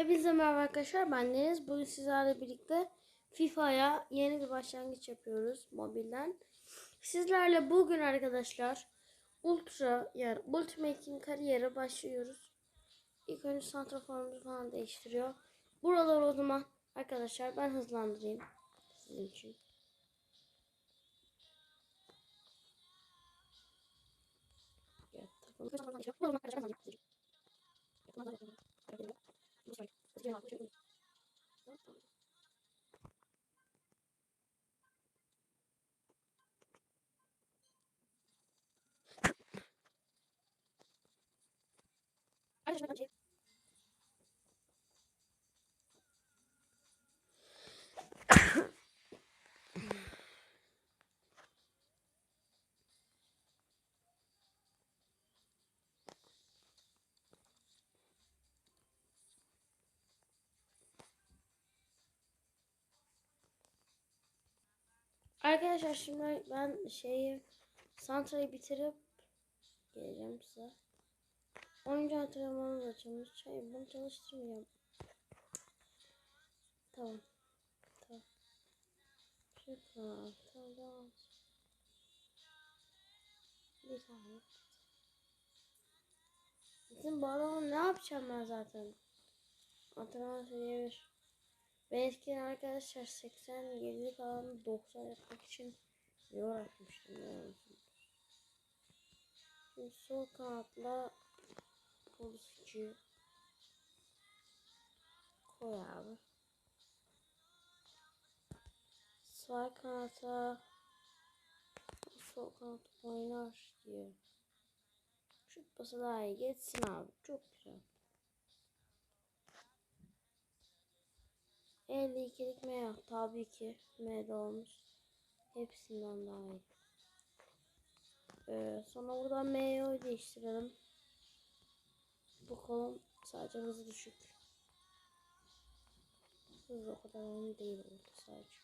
Hepinize merhaba arkadaşlar ben Deniz. Bugün sizlerle birlikte FIFA'ya yeni bir başlangıç yapıyoruz mobilden. Sizlerle bugün arkadaşlar Ultra yani Ultimate'in kariyeri başlıyoruz. İlk önce santraforumuzu falan değiştiriyor. Buralar o zaman arkadaşlar ben hızlandırayım sizin için. Evet, 不睡，睡觉了，不，Arkadaşlar şimdi ben şeyi Santra'yı bitirip geleceğim size. Oyuncu antrenmanı da çalış. Hayır bunu çalıştırmayacağım. Tamam. Tamam. Şurada. Tamam. Bir saniye. Bizim adamı ne yapacağım ben zaten? Antrenman seviye 1. Ben eskiden arkadaşlar 80 7'lik alanı 90 yapmak için yol açmıştım biliyor? Şimdi sol kanatla polisçi koy abi. Sağ kanata sol kanat oynar diye. Şut pası daha iyi geçsin abi. Çok güzel. 52'lik M yok. Tabii ki M'de olmuş. Hepsinden daha iyi. Ee, sonra buradan M'yi değiştirelim. Bu kolum sadece hızı düşük. Hız o kadar önemli değil orada sadece.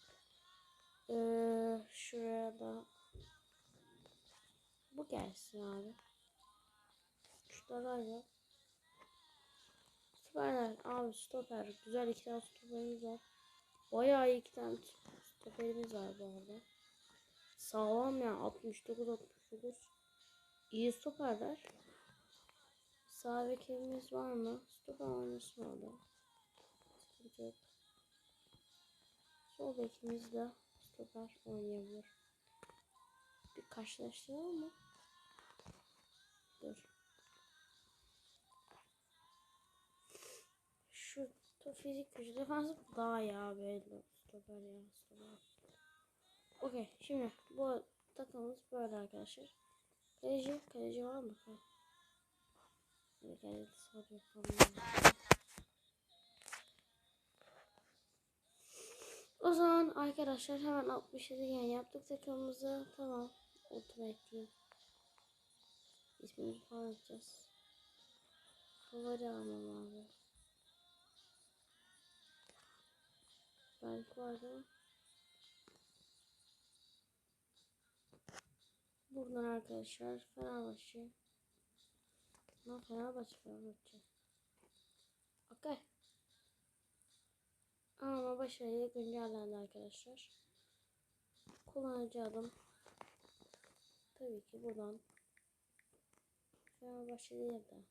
Ee, şuraya da bu gelsin abi. Şurada yok. Stoperler. Abi stoper. Güzel iki tane stoperimiz var. Bayağı iyi iki tane stoperimiz var bu arada. Sağlam ya. 69 69. İyi stoperler. Sağ bekimiz var mı? Stoper oynasın orada. Sıkıntı yok. Sol bekimiz de stoper oynayabilir. Bir karşılaştıralım mı? Dur. Şu fizik gücü defansif daha abi. Belli. Stoper ya stoper. Okey şimdi bu takımımız böyle arkadaşlar. Kaleci, kaleci var mı? Kaleci soru yapalım. O zaman arkadaşlar hemen 67 gen yaptık takımımızı. Tamam. Ultimate diyeyim. İsmimizi falan atacağız. Favori almam abi. Belki vardı. Buradan arkadaşlar Fenerbahçe. Ne Fenerbahçe Fenerbahçe. Okey. Ama başarıyla güncellendi arkadaşlar. Kullanıcı adım. Tabii ki buradan. Fenerbahçe değil de.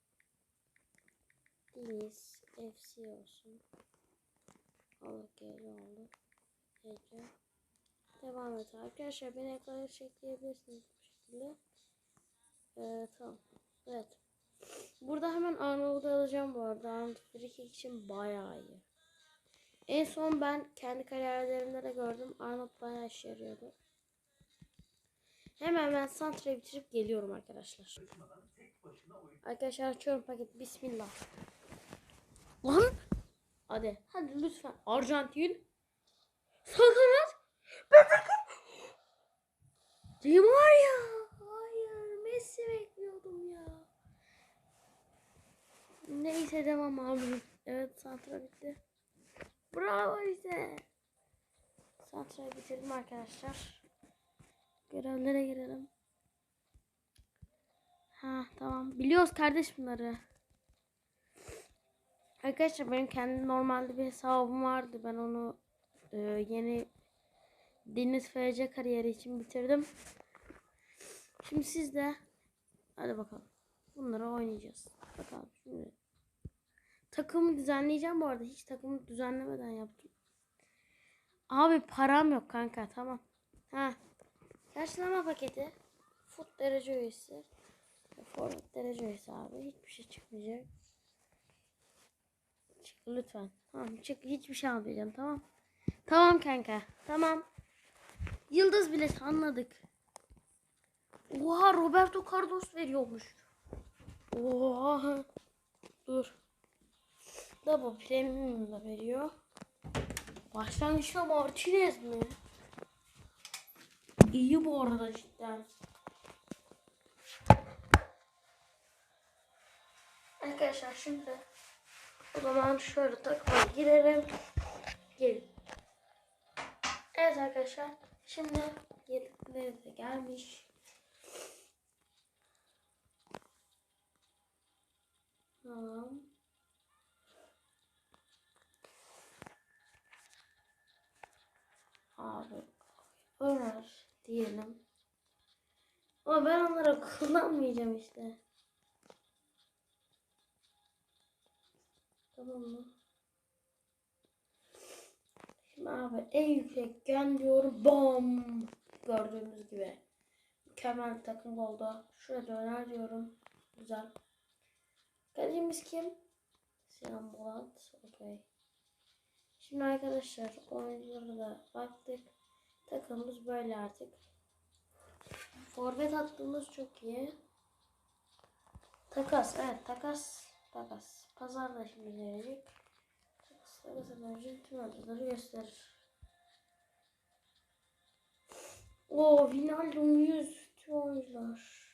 Deniz FC olsun. Allah geri oldu. Peki. Devam et arkadaşlar. Beni ekrana çekebilirsiniz bu şekilde. Ee, tamam. Evet. Burada hemen Arnold'u alacağım bu arada. Arnold free kick için bayağı iyi. En son ben kendi kariyerlerimde de gördüm. Arnold bayağı işe yarıyordu. Hemen ben Santra'yı bitirip geliyorum arkadaşlar. Arkadaşlar açıyorum paket. Bismillah. Lan! Hadi. Hadi lütfen. Arjantin. Sağ kanat. Ben Di Maria. Hayır. Messi bekliyordum ya. Neyse devam abi. Evet Santra bitti. Bravo işte. Santra'yı bitirdim arkadaşlar. Görevlere girelim. Ha tamam. Biliyoruz kardeş bunları. Arkadaşlar benim kendi normalde bir hesabım vardı. Ben onu e, yeni Deniz FC kariyeri için bitirdim. Şimdi siz de hadi bakalım. Bunları oynayacağız. Bakalım şimdi. Takımı düzenleyeceğim bu arada. Hiç takımı düzenlemeden yaptım. Abi param yok kanka tamam. Ha. Karşılama paketi. Foot derece üyesi. Forvet derece üyesi abi. Hiçbir şey çıkmayacak. Lütfen. Tamam çık. Hiçbir şey almayacağım tamam. Tamam kanka. Tamam. Yıldız bileti anladık. Oha Roberto Carlos veriyormuş. Oha. Dur. Double Premium da veriyor. Başlangıçta Martinez mi? İyi bu arada cidden. Arkadaşlar şimdi o zaman şöyle takıma girelim. Gelin. Evet arkadaşlar. Şimdi yedikleri de gelmiş. Tamam. Abi Ömer diyelim. Ama ben onları kullanmayacağım işte. Tamam mı? Şimdi abi en yüksek gen diyorum. Bom. Gördüğümüz gibi. Mükemmel takım oldu. Şuraya döner diyorum. Güzel. Kalecimiz kim? Sinan Bolat. Okey. Şimdi arkadaşlar oyunculara da baktık. Takımımız böyle artık. Forvet hattımız çok iyi. Takas evet takas. Takas. Pazarda şimdi gelecek. Takas takasın önce tüm oyuncuları gösterir. Oo Wijnaldum 100 tüm oyuncular.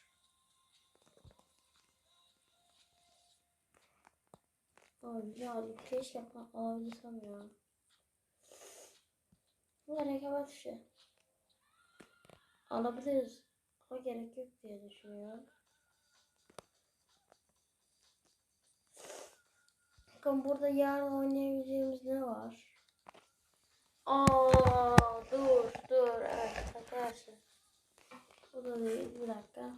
Abi ya keşke yapma alabilsem ya. Bu da rekabet işi. Alabiliriz. Ama gerek yok diye düşünüyorum. Bakın burada yarın oynayabileceğimiz ne var? Aa dur dur evet arkadaşlar. Bu da değil bir dakika.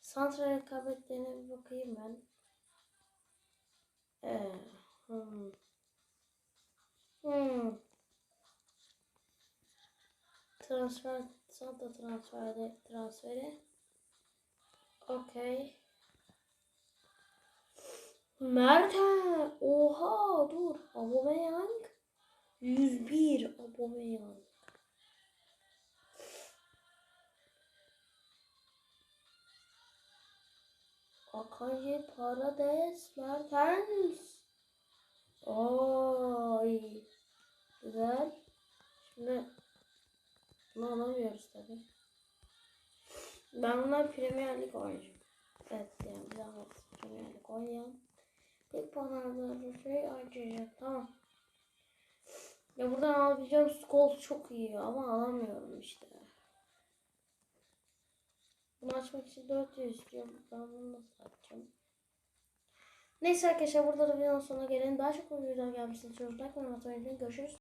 Santra rekabetlerine bir bakayım ben. Ee, hmm. Hmm. Transfer, Santa transferde transferi. Okey. Mertens. Oha dur. Aubameyang. 101 Aubameyang. Akanji Parades Mertens. Oy. Güzel. Şimdi bunu alamıyoruz tabi. Ben bunlar Premier Lig oynayacağım. Evet yani bir zahmet Premier Lig oynayalım. İlk puanlarda şey harcayacak tamam. Ya buradan alabileceğim skol çok iyi ama alamıyorum işte. Bunu açmak için 400 istiyorum. Ben bunu nasıl açacağım? Neyse arkadaşlar burada da videonun sonuna gelelim. Daha çok videolar gelmesini istiyoruz. Like ve unutmayın. Görüşürüz.